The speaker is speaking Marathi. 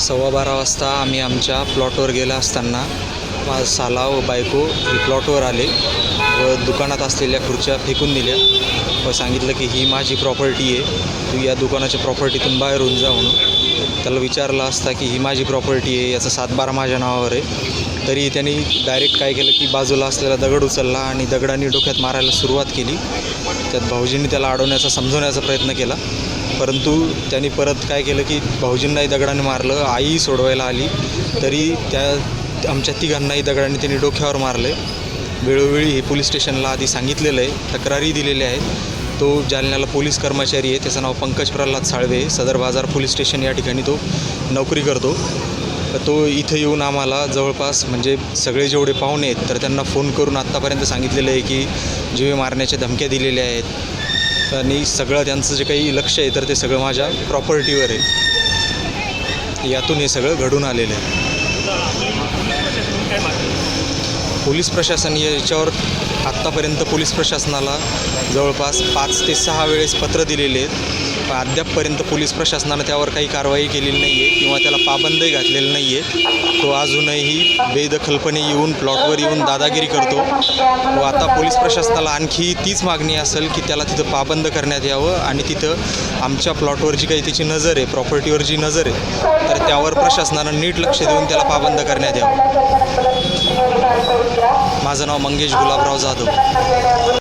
सव्वा बारा वाजता आम्ही आमच्या प्लॉटवर गेला असताना मा साला व बायको ही प्लॉटवर आले व दुकानात असलेल्या खुर्च्या फेकून दिल्या व सांगितलं की ही माझी प्रॉपर्टी आहे. तू या दुकानाच्या प्रॉपर्टीतून बाहेर होऊन जा म्हणून. त्याला विचारलं असता की ही माझी प्रॉपर्टी आहे याचा सातबारा माझ्या नावावर आहे. तरी त्यांनी डायरेक्ट काय केलं की बाजूला असलेला दगड उचलला आणि दगडांनी डोक्यात मारायला सुरुवात केली. त्यात भाऊजींनी त्याला अडवण्याचा समजवण्याचा प्रयत्न केला. परंतु त्यांनी परत काय केलं की भाऊजींनाही दगडाने मारलं आई सोडवायला आली. तरी त्या आमच्या तिघांनाही दगडाने त्यांनी डोक्यावर मारले वेळोवेळी हे पोलीस स्टेशनला आधी सांगितलेलं आहे तक्रारी दिलेल्या आहेत. तो जालन्याला पोलीस कर्मचारी आहे त्याचं नाव पंकज प्रल्हाद साळवे सदर बाजार पोलीस स्टेशन या ठिकाणी तो नोकरी करतो. तर तो इथं येऊन आम्हाला जवळपास म्हणजे सगळे जेवढे पाहुणे आहेत तर त्यांना फोन करून आत्तापर्यंत सांगितलेलं आहे की जीवे मारण्याच्या धमक्या दिलेल्या आहेत आणि सगळं त्यांचं जे काही लक्ष आहे तर ते सगळं माझ्या प्रॉपर्टीवर आहे. यातून हे सगळं घडून आलेलं आहे. पोलीस प्रशासन याच्यावर आत्तापर्यंत पोलीस प्रशासनाला जवळपास पाच ते सहा वेळेस पत्र दिलेले आहेत. अद्यापपर्यंत पोलीस प्रशासनानं त्यावर काही कारवाई केलेली नाही आहे किंवा त्याला पाबंदही घातलेलं नाही आहे तो अजूनही बेदखलपणे येऊन प्लॉटवर येऊन दादागिरी करतो. व आता पोलीस प्रशासनाला आणखी तीच मागणी असेल की त्याला तिथं पाबंद करण्यात यावं आणि तिथं आमच्या प्लॉटवर जी काही त्याची नजर आहे प्रॉपर्टीवर जी नजर आहे तर त्यावर प्रशासनानं नीट लक्ष देऊन त्याला पाबंद करण्यात यावं. माझं नाव मंगेश गुलाबराव जाधव.